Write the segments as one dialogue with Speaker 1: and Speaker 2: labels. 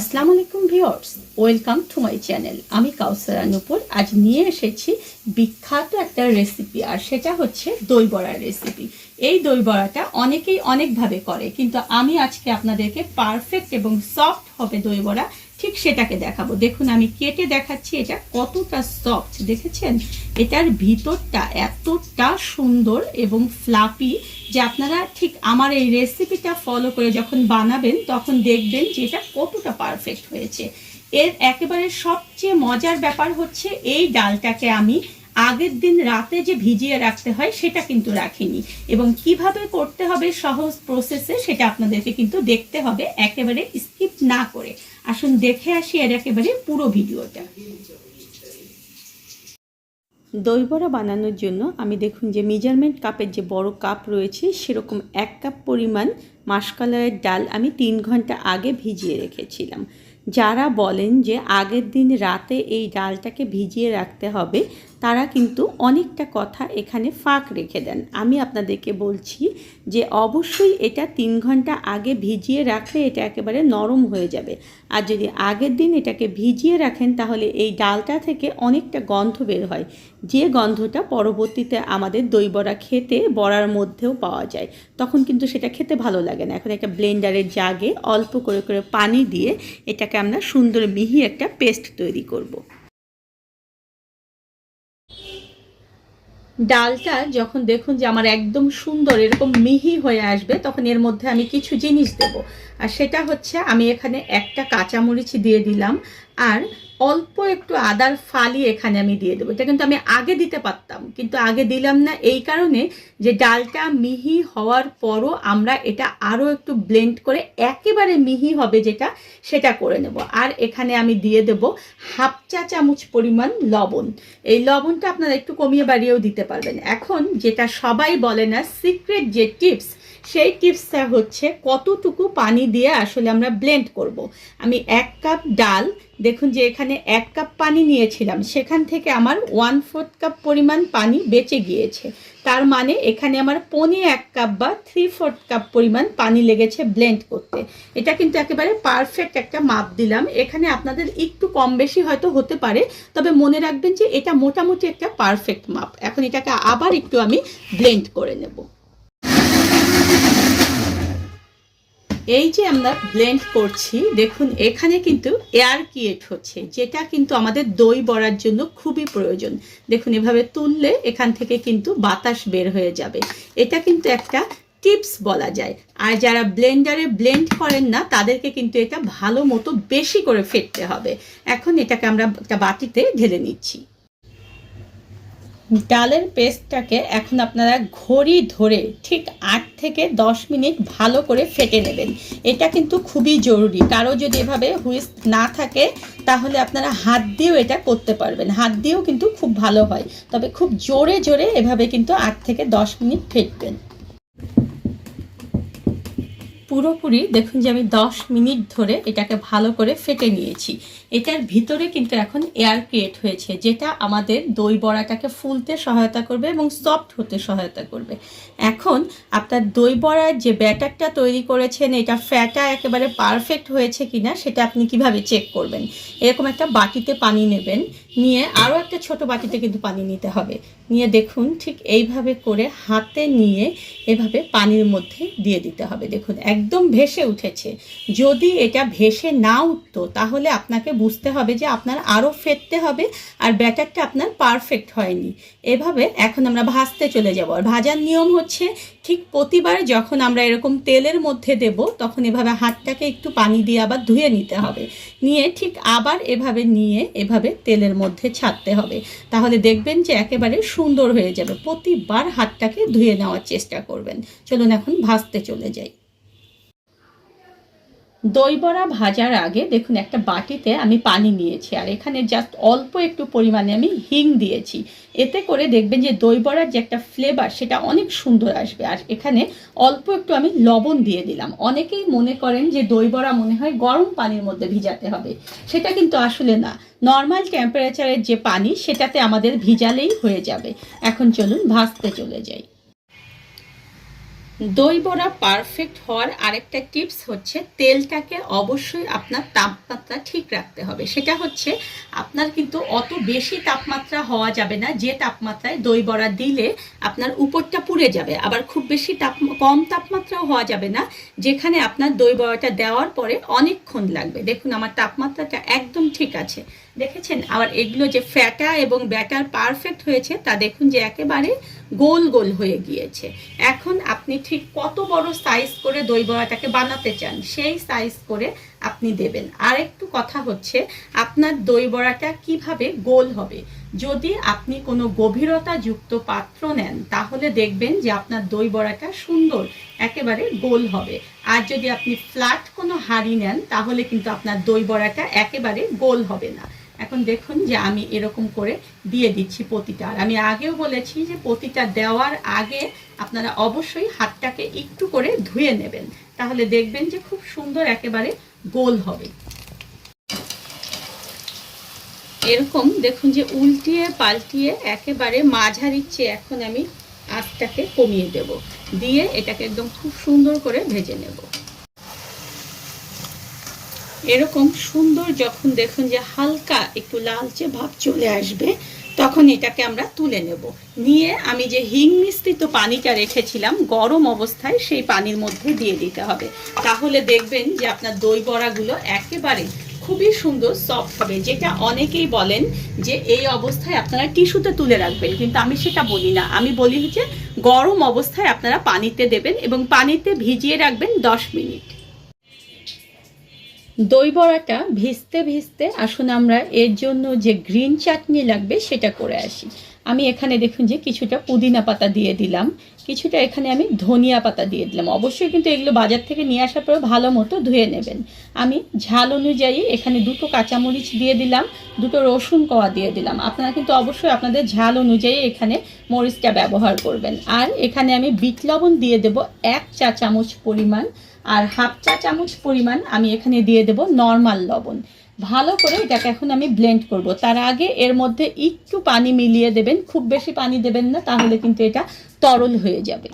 Speaker 1: আসসালামু আলাইকুম viewers, welcome to my channel. আমি কাউসারা নুপুর আজ নিয়ে এসেছি বিখ্যাত একটা রেসিপি আর সেটা হচ্ছে দই বড়ার রেসিপি এই দই বড়াটা অনেকেই অনেকভাবে করে, কিন্তু আমি আজকে আপনাদেরকে পারফেক্ট এবং সফট হবে দই বড়া ঠিক সেটাকে দেখাবো। দেখুন, আমি কেটে দেখাচ্ছি, এটা কতটা সফট দেখেছেন? এটার ভিতরটা এতটা সুন্দর এবং ফ্লাপি যে আপনারা ঠিক আমার এই রেসিপিটা ফলো করে যখন বানাবেন, তখন দেখবেন যে এটা কতটা পারফেক্ট হয়েছে। এর একেবারে সবচেয়ে মজার ব্যাপার হচ্ছে, এই ডালটাকে আমি আগের দিন রাতে যে ভিজিয়ে রাখতে হয় সেটা কিন্তু রাখিনি। এবং কীভাবে করতে হবে সহজ প্রসেসে সেটা আপনাদেরকে কিন্তু দেখতে হবে, একেবারে স্কিপ না করে। আসুন দেখে আসি এর একেবারে পুরো ভিডিওটা। দই বড়া বানানোর জন্য আমি দেখুন যে মেজারমেন্ট কাপের যে বড় কাপ রয়েছে, সেরকম এক কাপ পরিমাণ মাসকালারের ডাল আমি তিন ঘণ্টা আগে ভিজিয়ে রেখেছিলাম। যারা বলেন যে আগের দিন রাতে এই ডালটাকে ভিজিয়ে রাখতে হবে তারা কিন্তু অনেকটা কথা এখানে ফাঁক রেখে দেন। আমি আপনাদেরকে বলছি যে অবশ্যই এটা তিন ঘণ্টা আগে ভিজিয়ে রাখলে এটা একেবারে নরম হয়ে যাবে। আর যদি আগের দিন এটাকে ভিজিয়ে রাখেন, তাহলে এই ডালটা থেকে অনেকটা গন্ধ বের হয়। যে গন্ধটা পরবর্তীতে আমাদের দই বড়া খেতে বড়ার মধ্যেও পাওয়া যায়। তখন কিন্তু সেটা খেতে ভালো লাগে না। এখন একটা ব্লেন্ডারের জাগে, অল্প করে করে পানি দিয়ে এটাকে আমরা সুন্দর মিহি একটা পেস্ট তৈরি করব। ডালটা যখন দেখুন যে আমার একদম সুন্দর, এরকম মিহি হয়ে আসবে, তখন এর মধ্যে আমি কিছু জিনিস দেব। আর সেটা হচ্ছে আমি এখানে একটা কাঁচামরিচ দিয়ে দিলাম, আর অল্প একটু আদার ফালি এখানে আমি দিয়ে দেবো। এটা কিন্তু আমি আগে দিতে পারতাম, কিন্তু আগে দিলাম না এই কারণে যে ডালটা মিহি হওয়ার পরও আমরা এটা আরও একটু ব্লেন্ড করে একেবারে মিহি হবে যেটা, সেটা করে নেব। আর এখানে আমি দিয়ে দেব হাফ চা চামচ পরিমাণ লবণ। এই লবণটা আপনারা একটু কমিয়ে বাড়িয়েও দিতে পারবেন। এখন যেটা সবাই বলে না সিক্রেট যে টিপস সেই টিপসটা হচ্ছে কতটুকু পানি দিয়ে আসলে আমরা ব্লেন্ড করব। আমি এক কাপ ডাল, দেখুন যে এখানে এক কাপ পানি নিয়েছিলাম, সেখান থেকে আমার ওয়ান ফোর্থ কাপ পরিমাণ পানি বেঁচে গিয়েছে। তার মানে এখানে আমার পনে এক কাপ বা থ্রি ফোর্থ কাপ পরিমাণ পানি লেগেছে ব্লেন্ড করতে। এটা কিন্তু একেবারে পারফেক্ট একটা মাপ দিলাম। এখানে আপনাদের একটু কম বেশি হয়তো হতে পারে, তবে মনে রাখবেন যে এটা মোটামুটি একটা পারফেক্ট মাপ। এখন এটাকে আবার একটু আমি ব্লেন্ড করে নেব। এই যে আমরা ব্লেন্ড করছি, দেখুন, এখানে কিন্তু এয়ার ক্রিয়েট হচ্ছে, যেটা কিন্তু আমাদের দই বড়ার জন্য খুবই প্রয়োজন। দেখুন, এভাবে তুললে এখান থেকে কিন্তু বাতাস বের হয়ে যাবে। এটা কিন্তু একটা টিপস বলা যায়। আর যারা ব্লেন্ডারে ব্লেন্ড করেন না, তাদেরকে কিন্তু এটা ভালো মতো বেশি করে ফেটতে হবে। এখন এটাকে আমরা একটা বাটিতে ঢেলে নিচ্ছি। ডালের পেস্টটাকে এখন আপনারা ঘড়ি ধরে ঠিক আট থেকে দশ মিনিট ভালো করে ফেটে নেবেন। এটা কিন্তু খুবই জরুরি। কারও যদি এভাবে হুইস্ক না থাকে, তাহলে আপনারা হাত দিয়েও এটা করতে পারবেন। হাত দিয়েও কিন্তু খুব ভালো হয়। তবে খুব জোরে জোরে এভাবে কিন্তু আট থেকে দশ মিনিট ফেটবেন। পুরোপুরি দেখুন যে আমি দশ মিনিট ধরে এটাকে ভালো করে ফেটে নিয়েছি। এটার ভিতরে কিন্তু এখন এয়ার ক্রিয়েট হয়েছে, যেটা আমাদের দই বড়াটাকে ফুলতে সহায়তা করবে এবং সফট হতে সহায়তা করবে। এখন আপনার দই বড়ার যে ব্যাটারটা তৈরি করেছেন, এটা ফ্যাটা একেবারে পারফেক্ট হয়েছে কিনা, সেটা আপনি কীভাবে চেক করবেন? এরকম একটা বাটিতে পানি নেবেন নিয়ে আরও একটা ছোট বাটিতে কিন্তু পানি নিতে হবে। নিয়ে দেখুন ঠিক এইভাবে করে হাতে নিয়ে এভাবে পানির মধ্যে দিয়ে দিতে হবে। দেখুন, একদম ভেসে উঠেছে। যদি এটা ভেসে না উঠতো, তাহলে আপনাকে বুঝতে হবে যে আপনার আরও ফেটতে হবে আর ব্যাটারটা আপনার পারফেক্ট হয়নি। এভাবে এখন আমরা ভাজতে চলে যাব। আর ভাজার নিয়ম হচ্ছে ঠিক প্রতিবার যখন আমরা এরকম তেলের মধ্যে দেব, তখন এভাবে হাতটাকে একটু পানি দিয়ে আবার ধুয়ে নিতে হবে। নিয়ে ঠিক আবার এভাবে নিয়ে এভাবে তেলের মধ্যে ছাড়তে হবে। তাহলে দেখবেন যে একেবারে সুন্দর হয়ে যাবে। প্রতিবার হাতটাকে ধুয়ে নেওয়ার চেষ্টা করবেন। চলুন এখন ভাজতে চলে যাই। দই বড়া ভাজার আগে দেখুন, একটা বাটিতে আমি পানি নিয়েছি, আর এখানে জাস্ট অল্প একটু পরিমাণে আমি হিং দিয়েছি। এতে করে দেখবেন যে দই বড়ার যে একটা ফ্লেভার সেটা অনেক সুন্দর আসবে। আর এখানে অল্প একটু আমি লবণ দিয়ে দিলাম। অনেকেই মনে করেন যে দই বড়া মনে হয় গরম পানির মধ্যে ভিজাতে হবে। সেটা কিন্তু আসলে না। নর্মাল টেম্পারেচারের যে পানি, সেটাতে আমাদের ভিজালেই হয়ে যাবে। এখন চলুন ভাজতে চলে যাই। দই বড়া পারফেক্ট হওয়ার আরেকটা টিপস হচ্ছে তেলটাকে অবশ্যই আপনার তাপমাত্রা ঠিক রাখতে হবে। সেটা হচ্ছে আপনার কিন্তু অত বেশি তাপমাত্রা হওয়া যাবে না, যে তাপমাত্রায় দই বড়া দিলে আপনার উপরটা পুড়ে যাবে। আবার খুব বেশি তাপ, কম তাপমাত্রাও হওয়া যাবে না, যেখানে আপনার দই বড়াটা দেওয়ার পরে অনেকক্ষণ লাগবে। দেখুন, আমার তাপমাত্রাটা একদম ঠিক আছে। দেখেছেন? আবার এগুলো যে ফ্যাটা এবং ব্যাটার পারফেক্ট হয়েছে, তা দেখুন যে একেবারে গোল গোল হয়ে গিয়েছে। এখন আপনি ঠিক কত বড় সাইজ করে দই বড়াটাকে বানাতে চান, সেই সাইজ করে আপনি দেবেন। আর একটু কথা হচ্ছে, আপনার দই বড়াটা কীভাবে গোল হবে? যদি আপনি কোনো গভীরতা যুক্ত পাত্র নেন, তাহলে দেখবেন যে আপনার দই বড়াটা সুন্দর, একেবারে গোল হবে। আর যদি আপনি ফ্ল্যাট কোনো হাঁড়ি নেন, তাহলে কিন্তু আপনার দই বড়াটা একেবারে গোল হবে না। এখন দেখুন যে আমি এরকম করে দিয়ে দিচ্ছি প্রতিটা আর আমি আগেও বলেছি যে প্রতিটা দেওয়ার আগে আপনারা অবশ্যই হাতটাকে একটু করে ধুয়ে নেবেন। তাহলে দেখবেন যে খুব সুন্দর একেবারে গোল হবে। এরকম দেখুন যে উল্টিয়ে পাল্টিয়ে একেবারে মাঝারির চেয়ে এখন আমি আঁচটাকে কমিয়ে দেব। দিয়ে এটাকে একদম খুব সুন্দর করে ভেজে নেব। এরকম সুন্দর যখন দেখুন যে হালকা একটু লালচে ভাব চলে আসবে, তখন এটাকে আমরা তুলে নেব। নিয়ে আমি যে হিং মিশ্রিত পানিটা রেখেছিলাম, গরম অবস্থায় সেই পানির মধ্যে দিয়ে দিতে হবে। তাহলে দেখবেন যে আপনার দই বড়াগুলো একেবারে খুবই সুন্দর সফট হবে। যেটা অনেকেই বলেন যে এই অবস্থায় আপনারা টিস্যুতে তুলে রাখবেন, কিন্তু আমি সেটা বলি না। আমি বলি যে গরম অবস্থায় আপনারা পানিতে দেবেন এবং পানিতে ভিজিয়ে রাখবেন দশ মিনিট। দই বড়াটা ভিজতে ভিজতে আসুন আমরা এর জন্য যে গ্রিন চাটনি লাগবে সেটা করে আসি। আমি এখানে দেখুন যে কিছুটা পুদিনা পাতা দিয়ে দিলাম, কিছুটা এখানে আমি ধনিয়া পাতা দিয়ে দিলাম। অবশ্যই কিন্তু এগুলো বাজার থেকে নিয়ে আসার পরে ভালো মতো ধুয়ে নেবেন। আমি ঝাল অনুযায়ী এখানে দুটো কাঁচামরিচ দিয়ে দিলাম, দুটো রসুন কোয়া দিয়ে দিলাম। আপনারা কিন্তু অবশ্যই আপনাদের ঝাল অনুযায়ী এখানে মরিচটা ব্যবহার করবেন। আর এখানে আমি বিট লবণ দিয়ে দেব এক চা চামচ পরিমাণ, আর হাফ চা চামচ পরিমাণ আমি এখানে দিয়ে দেব নর্মাল লবণ। ভালো করে এটাকে এখন আমি ব্লেন্ড করব। তার আগে এর মধ্যে একটু পানি মিলিয়ে দেবেন, খুব বেশি পানি দেবেন না, তাহলে কিন্তু এটা তরল হয়ে যাবে।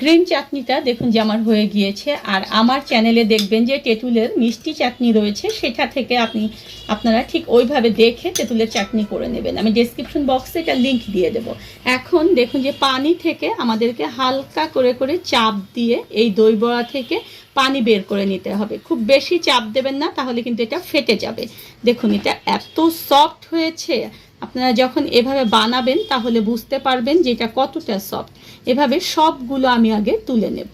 Speaker 1: গ্রিন চাটনিটা দেখুন যে আমার হয়ে গিয়েছে, আর আমার চ্যানেলে দেখবেন যে তেঁতুলের মিষ্টি চাটনি রয়েছে, সেটা থেকে আপনি, আপনারা ঠিক ওইভাবে দেখে তেঁতুলের চাটনি করে নেবেন। আমি ডেসক্রিপশন বক্সে এটা লিঙ্ক দিয়ে দেব। এখন দেখুন যে পানি থেকে আমাদেরকে হালকা করে করে চাপ দিয়ে এই দই বড়া থেকে পানি বের করে নিতে হবে। খুব বেশি চাপ দেবেন না, তাহলে কিন্তু এটা ফেটে যাবে। দেখুন, এটা এত সফট হয়েছে আপনারা যখন এভাবে বানাবেন, তাহলে বুঝতে পারবেন যে এটা কতটা সফট এভাবে সবগুলো আমি আগে তুলে নেব।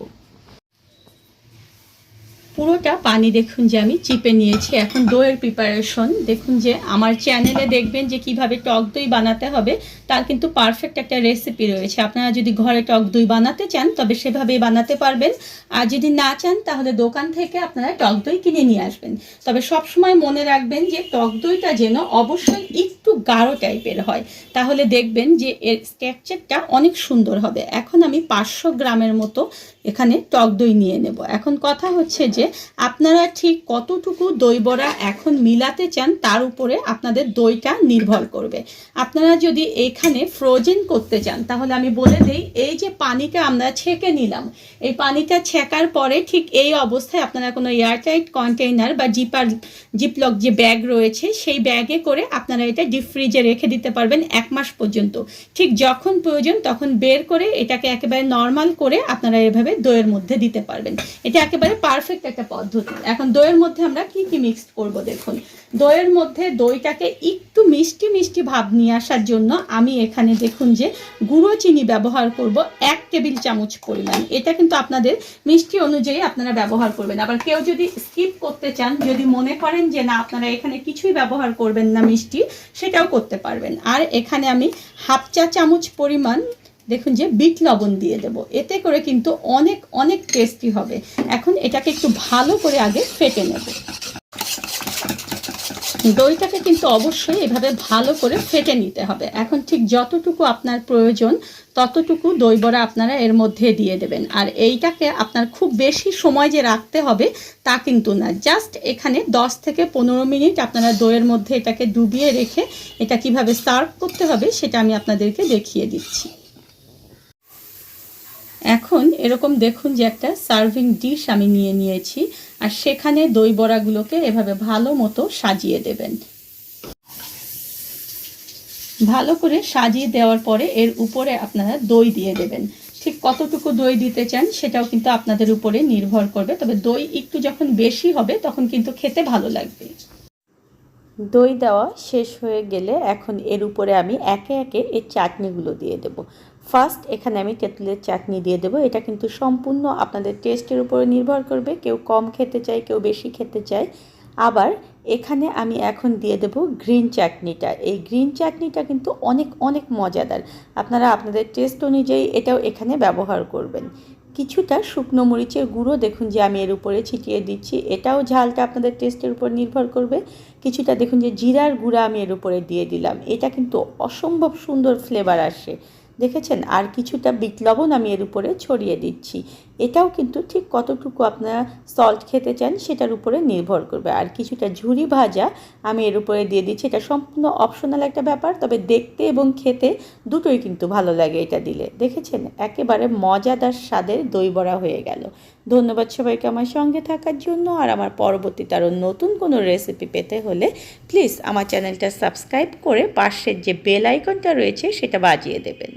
Speaker 1: পুরোটা পানি দেখুন যে আমি চিপে নিয়েছি। এখন দইয়ের প্রিপারেশন দেখুন যে আমার চ্যানেলে দেখবেন যে কীভাবে টক দই বানাতে হবে। তার কিন্তু পারফেক্ট একটা রেসিপি রয়েছে। আপনারা যদি ঘরে টক দই বানাতে চান, তবে সেভাবেই বানাতে পারবেন। আর যদি না চান, তাহলে দোকান থেকে আপনারা টক দই কিনে নিয়ে আসবেন। তবে সব সময় মনে রাখবেন যে, টক দইটা যেন অবশ্যই একটু গাঢ় টাইপের হয়। তাহলে দেখবেন যে, এর স্ট্রাকচারটা অনেক সুন্দর হবে। এখন আমি পাঁচশো গ্রামের মতো এখানে টক দই নিয়ে নেব। এখন কথা হচ্ছে যে, আপনারা ঠিক কতটুকু দই বড়া এখন মিলাতে চান, তার উপরে আপনাদের দইটা নির্ভর করবে। আপনারা যদি এখানে ফ্রোজেন করতে চান, তাহলে আমি বলে দিই, এই যে পানিটা আমরা ছেঁকে নিলাম, এই পানিটা ছেঁকার পরে ঠিক এই অবস্থায় আপনারা কোনো এয়ারটাইট কন্টেইনার বা জিপার জিপলক যে ব্যাগ রয়েছে, সেই ব্যাগে করে আপনারা এটা ডিপ ফ্রিজে রেখে দিতে পারবেন এক মাস পর্যন্ত। ঠিক যখন প্রয়োজন তখন বের করে এটাকে একেবারে নর্মাল করে আপনারা এভাবে দইয়ের মধ্যে দিতে পারবেন। এটা একেবারে পারফেক্ট একটা পদ্ধতি। এখন দইয়ের মধ্যে আমরা কি কি মিক্সড করব দেখুন। দইয়ের মধ্যে দইটাকে একটু মিষ্টি মিষ্টি ভাব নিয়ে আসার জন্য আমি এখানে দেখুন যে গুঁড়ো চিনি ব্যবহার করব এক টেবিল চামচ পরিমাণ। এটা কিন্তু আপনাদের মিষ্টি অনুযায়ী আপনারা ব্যবহার করবেন। আবার কেউ যদি স্কিপ করতে চান, যদি মনে করেন যে না, আপনারা এখানে কিছুই ব্যবহার করবেন না মিষ্টি, সেটাও করতে পারবেন। আর এখানে আমি হাফ চা চামচ পরিমাণ দেখুন যে বিট লবণ দিয়ে দেব। এতে করে কিন্তু অনেক অনেক টেস্টি হবে। এখন এটাকে একটু ভালো করে আগে ফেটে নেব। দইটাকে কিন্তু অবশ্যই এভাবে ভালো করে ফেটে নিতে হবে। এখন ঠিক যতটুকু আপনার প্রয়োজন, ততটুকু দই বড়া আপনারা এর মধ্যে দিয়ে দেবেন। আর এইটাকে আপনার খুব বেশি সময় যে রাখতে হবে, তা কিন্তু না। জাস্ট এখানে 10 থেকে পনেরো মিনিট আপনারা দইয়ের মধ্যে এটাকে ডুবিয়ে রেখে এটা কীভাবে সার্ভ করতে হবে, সেটা আমি আপনাদেরকে দেখিয়ে দিচ্ছি। এখন এরকম দেখুন যে একটা সার্ভিং ডিশ আমি নিয়ে নিয়েছি, আর সেখানে দই বড়াগুলোকে এভাবে ভালো মতো সাজিয়ে দেবেন। ভালো করে সাজিয়ে দেওয়ার পরে এর উপরে আপনারা দই দিয়ে দেবেন। ঠিক কতটুকু দই দিতে চান সেটাও কিন্তু আপনাদের উপরে নির্ভর করবে, তবে দই একটু যখন বেশি হবে তখন কিন্তু খেতে ভালো লাগবে। দই দেওয়া শেষ হয়ে গেলে এখন এর উপরে আমি একে একে এর চাটনিগুলো দিয়ে দেব। ফার্স্ট এখানে আমি তেঁতুলের চাটনি দিয়ে দেবো। এটা কিন্তু সম্পূর্ণ আপনাদের টেস্টের উপরে নির্ভর করবে। কেউ কম খেতে চায়, কেউ বেশি খেতে চায়। আবার এখানে আমি এখন দিয়ে দেব গ্রিন চাটনিটা। এই গ্রিন চাটনিটা কিন্তু অনেক অনেক মজাদার। আপনারা আপনাদের টেস্ট অনুযায়ী এটাও এখানে ব্যবহার করবেন। কিছুটা শুকনো মরিচের গুঁড়ো দেখুন যে আমি এর উপরে ছিটিয়ে দিচ্ছি। এটাও ঝালটা আপনাদের টেস্টের উপর নির্ভর করবে। কিছুটা দেখুন যে জিরার গুঁড়া আমি এর উপরে দিয়ে দিলাম। এটা কিন্তু অসম্ভব সুন্দর ফ্লেভার আসে। দেখেছেন? আর কিছুটা বিট লবণ আমি এর উপরে ছড়িয়ে দিচ্ছি। এটাও কিন্তু ঠিক কতটুকু আপনারা সল্ট খেতে চান সেটার উপরে নির্ভর করবে। আর কিছুটা ঝুরি ভাজা আমি এর উপরে দিয়ে দিচ্ছি। এটা সম্পূর্ণ অপশনাল একটা ব্যাপার, তবে দেখতে এবং খেতে দুটোই কিন্তু ভালো লাগে এটা দিলে। দেখেছেন? একেবারে মজাদার স্বাদের দই বড়া হয়ে গেল। ধন্যবাদ সবাইকে আমার সঙ্গে থাকার জন্য। আর আমার পরবর্তীতে আরও নতুন কোনো রেসিপি পেতে হলে প্লিজ আমার চ্যানেলটা সাবস্ক্রাইব করে পাশের যে বেল আইকনটা রয়েছে সেটা বাজিয়ে দেবেন।